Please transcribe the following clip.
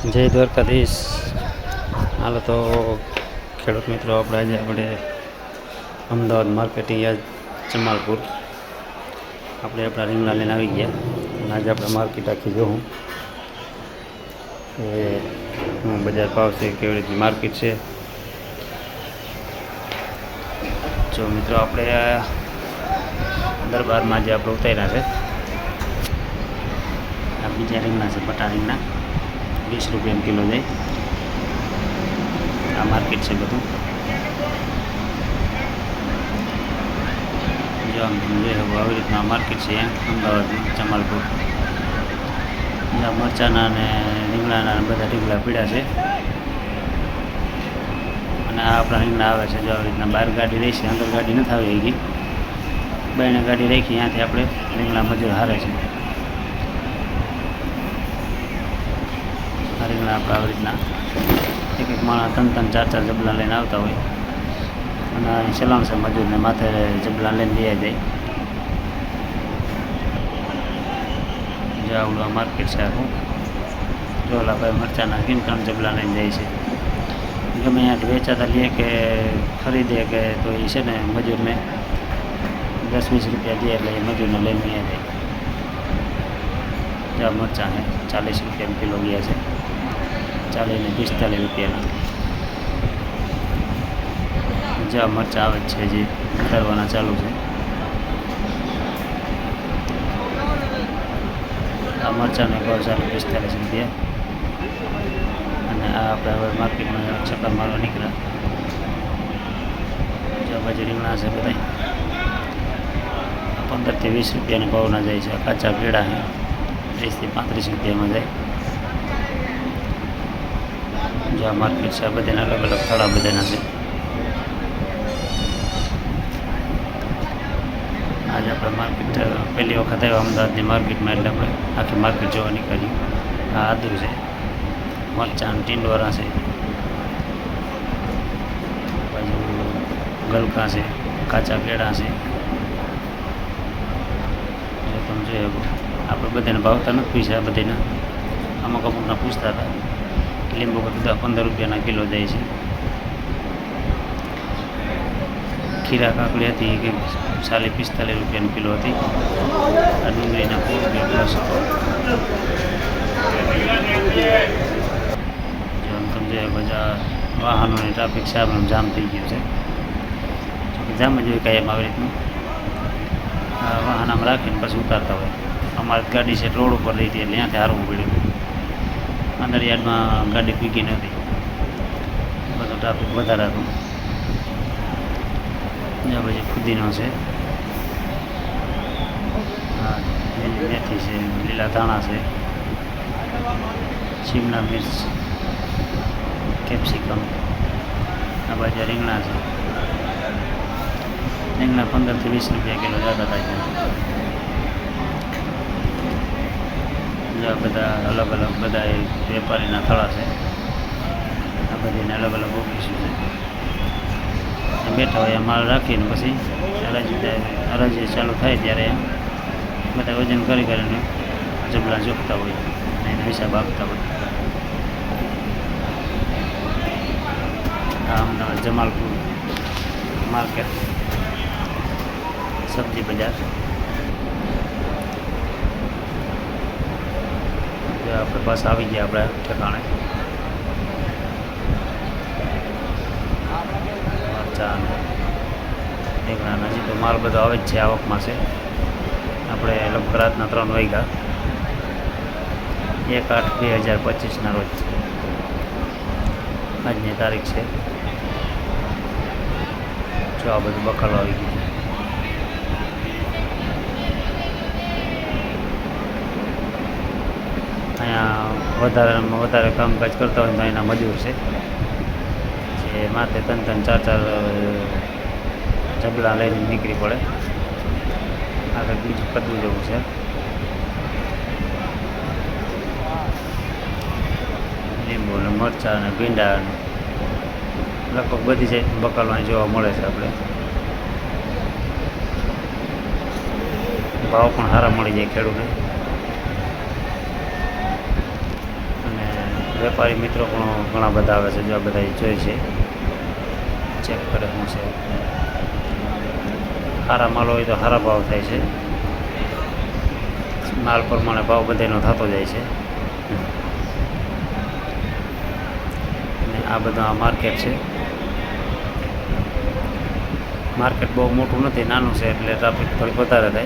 જય દ્વારકાધીશ. હાલો તો ખેડૂત મિત્રો, આપણે આજે આપણે અમદાવાદ માર્કેટિંગ જમાલપુર. આપણે આપણા રીંગણા લઈને આવી ગયા. અને આજે આપણે માર્કેટ આખી જોઉં એ હું બજાર ભાવ છે, કેવી રીતની માર્કેટ છે. જો મિત્રો, આપણે દરબારમાં જે આપણે ઉતાર્યા છે. આ બીજા રીંગણા છે, પટા રીંગણા. વીસ રૂપિયા કિલો જાય. આ માર્કેટ છે બધું. જો આવી રીતના માર્કેટ છે અમદાવાદમાં, જમાલપુર. મરચાના અને રીંગણાના બધા ઢીંગલા પીડા છે. અને આ આપણા રીંગણા આવે છે, જો આવી રીતના બહાર ગાડી રહી છે, અંદર ગાડી નથી આવી ગઈ બહેને ગાડી રાખી, ત્યાંથી આપણે રીંગણા મજૂર હારે છે. રીંગણા આપણે આવી રીતના. એક એક માણસ ત્રણ ત્રણ ચાર ચાર જબલા લઈને આવતા હોય. અને સલામ છે મજૂરને માથે જબલા લઈને દે જાય. જો આવડું આ માર્કેટ છે આખું જો ઓલા ભાઈ મરચાના કિન ત્રણ જબલા લઈને જાય છે. ગમે અહીંયા વેચાતા લઈએ કે ખરીદે કે તો એ છે ને મજૂરને દસ વીસ રૂપિયા દે એટલે એ મજૂરને લઈને અહીંયા જાય. મરચાં ચાલીસ રૂપિયા કિલો ગયા છે. ચાલીસ ને પિસ્તાલીસ રૂપિયાના. જ્યાં મરચાં આવે જ છે જે ઉતારવાના ચાલુ છે. આ મરચાંનો ભાવ ચાલુ પિસ્તાલીસ રૂપિયા. અને આ આપણે હવે માર્કેટમાં ચક્કર મારવા નીકળ્યા. જ્યાં બાજુ રીંગણા છે બધા. પંદરથી વીસ રૂપિયાના ભાવના જાય છે. કાચા પીળા છે. ત્રીસથી પાંત્રીસ રૂપિયામાં જાય. જો આ માર્કેટ છે, આ બધાના અલગ અલગ થડા બધાના છે. આજે આપણે માર્કેટ, પહેલી વખત આવ્યા અમદાવાદની માર્કેટમાં, એટલે આપણે આખી માર્કેટ જોવા નીકળી આ આદુ છે, મરચાં ટીંડોરા છે. ગલકા છે, કાચા કેળા છે. તમે જોઈ શકો આપણે બધાને ભાવતા નથી પૈસા બધાના. અમુક અમુકના પૂછતા હતા. લીંબુ બધા પંદર રૂપિયાના કિલો જાય છે. ખીરા કાકડી હતી કે ચાલીસ પિસ્તાલીસ રૂપિયાની કિલો હતી. આ ડુંગળીના સો રૂપિયા પ્લસ હતો. જો આમ તમે જોઈએ બધા વાહનોની ટ્રાફિક સાહેબ જામ થઈ ગયું છે. જામ જ હોય કાયમ આવી રીતનું. વાહન આમ રાખીને પછી ઉતારતા હોય. અમારી ગાડી છે રોડ ઉપર રહી હતી એટલે ત્યાંથી હારવું પડ્યું. અંદર યાર્ડમાં ગાડી પીકી નથી. બધું ટ્રાફિક વધારે હતું. ત્યાં પછી ફુદીનો છે. મેથી છે, લીલા ધાણા છે, શિમલા મિર્ચ, કેપ્સિકમ, આ બાજુ રીંગણા છે. રીંગણા પંદરથી વીસ રૂપિયા કિલો, જતા થાય છે. બીજા બધા અલગ અલગ બધા વેપારીના થળા છે. આ બધીને અલગ અલગ ઓફિસો છે. બેઠા હોય માલ રાખીને પછી હરાજી હરાજી ચાલુ થાય ત્યારે બધા વજન કરી કરીને જબલા જોખતા હોય, અને એનો હિસાબ આપતા હોય. અમદાવાદ જમાલપુર માર્કેટ, સબ્જી બજાર. આપણે બસ આવી ગયા આપણે ઠેકાણે. મરચાં અને નજીક તો માલ બધો આવે જ છે આવકમાં છે આપણે લગભગ ત્રણ વાગ્યા. એક આઠ બે હજાર પચીસના રોજ. આજની તારીખ છે. જો આ બધું બકાલો આવી ગયું અહીંયા વધારેમાં વધારે કામકાજ કરતા હોય તો એના મજૂર છે. જે માથે ત્રણ ત્રણ ચાર ચાર ઝબલા લઈને નીકળી પડે. આગળ બીજું કદવું જેવું છે. લીંબુ ને મરચાં અને ભીંડા લગભગ બધી જાય બકાલવાની જોવા મળે છે આપણે. ભાવ પણ સારા મળી જાય ખેડૂતને અને વેપારી મિત્રો પણ ઘણા બધા આવે છે, જો આ બધા જોઈ છે. ચેક કરે શું છે. સારા માલ હોય તો સારા ભાવ થાય છે. માલ પ્રમાણે ભાવ બધાનો થતો જાય છે. અને આ બધું આ માર્કેટ છે. માર્કેટ બહુ મોટું નથી, નાનું છે એટલે ટ્રાફિક થોડીક વધારે થાય.